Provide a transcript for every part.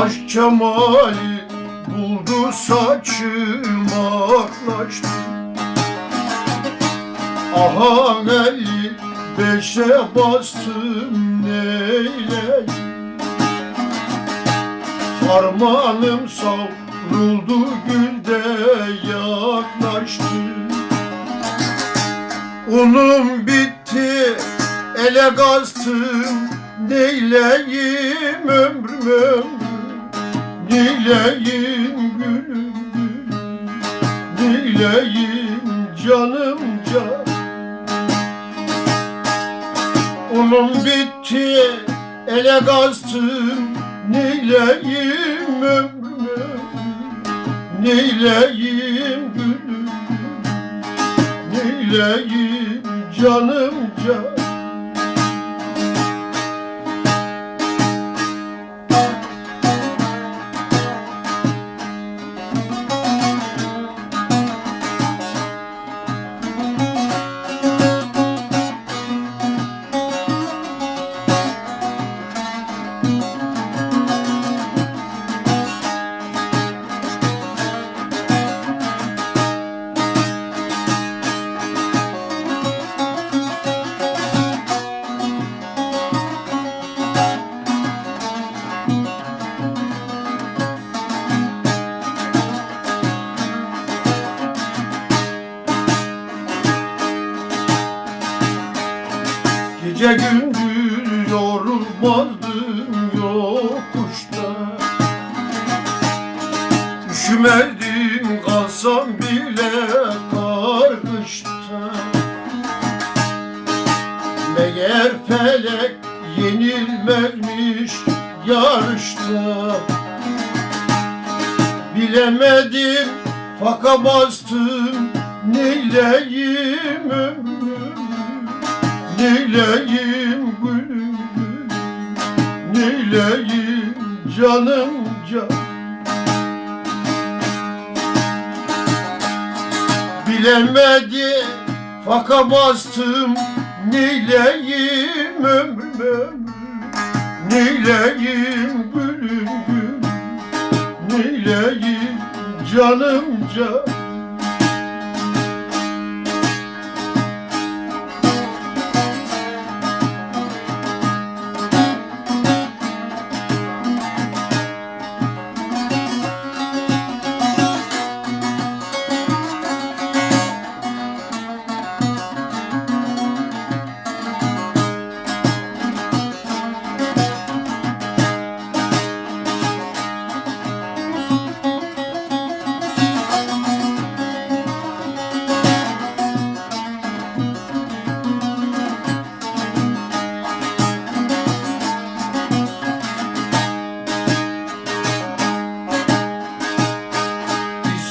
Yaş kemali buldu saçım aklaştı Aha elli beşe bastım neyleyim Harmanım savruldu gülde yaklaştı. Unum bitti ele kastım Neyleyim ömrüm Neyleyim gülüm gülüm Neyleyim canım can. Unum bitti ele kastım Neyleyim ömrüm ömrüm Neyleyim gülüm Neyleyim canım can Gece gündüz yorulmazdım yokuşta. Üşümezdim kalsam bile karkışta Meğer felek yenilmezmiş yarışta. Bilemedim faka bastım neyleyim ömrüm Neyleyim gülüm Neyleyim canım can. Bilemedi faka bastım. Neyleyim ömrüm ömrüm gülüm Neyleyim canım can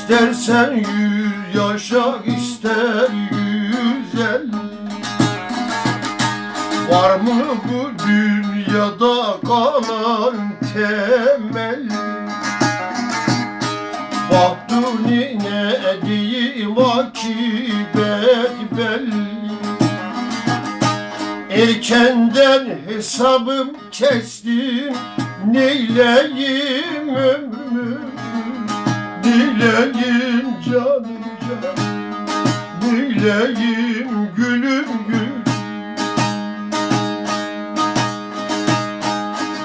İstersen yüz yaşa ister yüz elli. Var mı bu dünyada kalan temel? Bahtuni ne diyeyim akibet belli. Erkenden hesabım kestim Neyleyim ömrümü Canım can Neyleyim gülüm gül?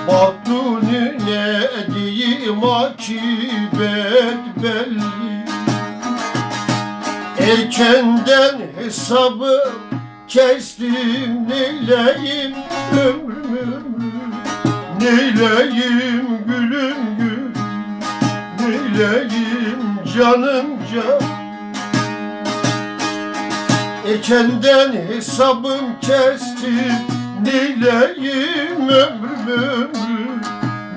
Bahtuni ne diyeyim akibet belli. Erkenden hesabı kestim Neyleyim ömrüm ömrüm Neyleyim gülüm gül? Neyleyim canım can Ekenden hesabım kestim Neyleyim ömrüm ömrüm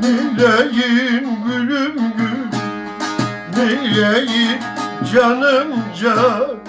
Neyleyim gülüm gül. Neyleyim canım can